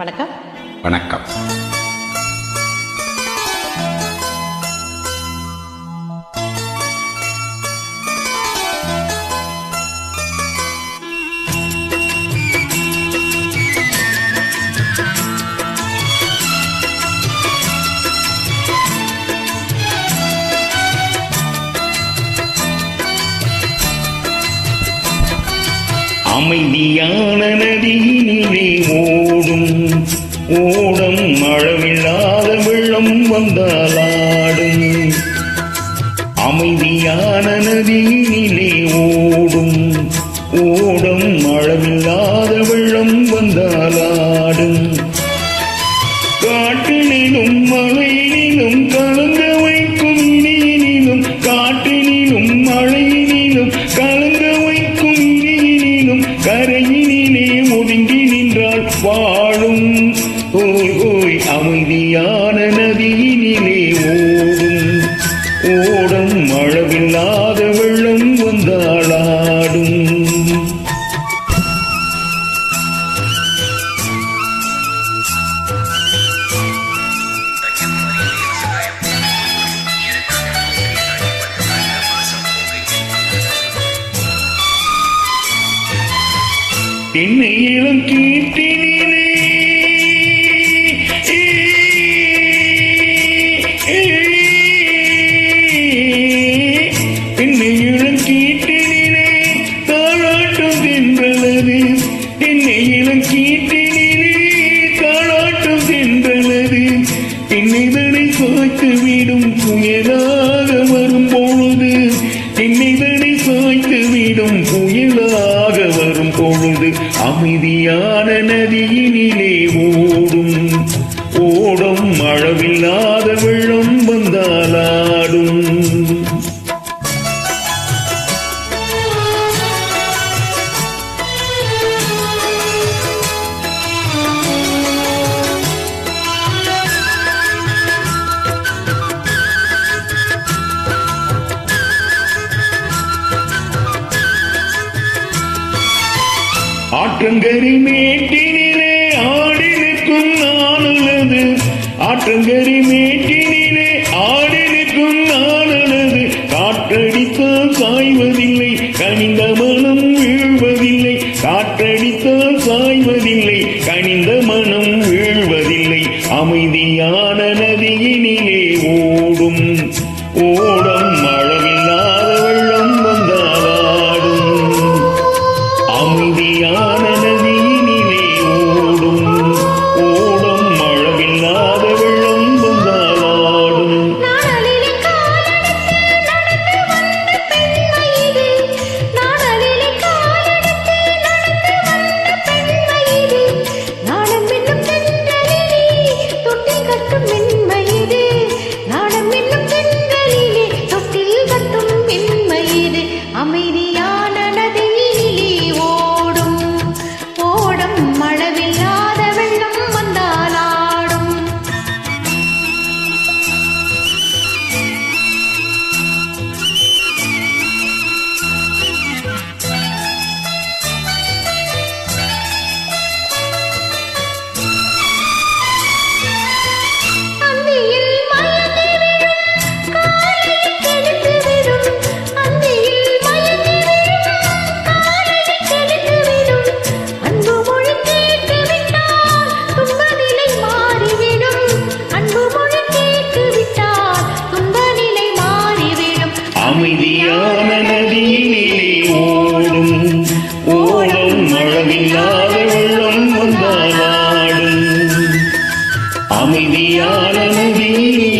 வணக்கம். வணக்கம். அமைதியான நதியினிலே ஓ ஓடம் அளவில்லாத வெள்ளம் வந்தாலாடும் அமைதியான நதியிலே ஓடும். ஓடம் அளவில்லாத வெள்ளம் வந்தாலாடும் காட்டினிலும் மழையிலும் ஓய் ஓய் அமைதியான நதியினிலே ஓடும். ஓடும் அளவில்லாத வெள்ளம் வந்தாளாடும் என்னை இளம் கீட்டினே என்னை இளம் கீட்டினிலே தாளாட்டம் தென்றலது சாய்த்து விடும் புயலாக வரும் பொழுது என்னை சாய்த்து விடும் புயலாக வரும் பொழுது அமைதியான நதியினிலே ஓடும். ஓடும் வெள்ளம் வந்தாலாடும் ஆற்றங்கரி மேட்டினிலே ஆடி நிற்கும் நானுள்ளது ஆற்றங்கரி மேட்டினிலே ஆடி நிற்கும் நானுள்ளது காற்றடித்தால் சாய்வதில்லை கனிந்த மனம் வீழ்வதில்லை. காற்றடித்தால் சாய்வதில்லை கனிந்த மனம் வீழ்வதில்லை. அமைதியான நதியினிலே ஓடும் ஓடம் மழை அமைதியான நதியிலே ஓடும். ஓடும் அளவில்லாத வெள்ளம் வந்தாடும் அமைதியான நதியிலே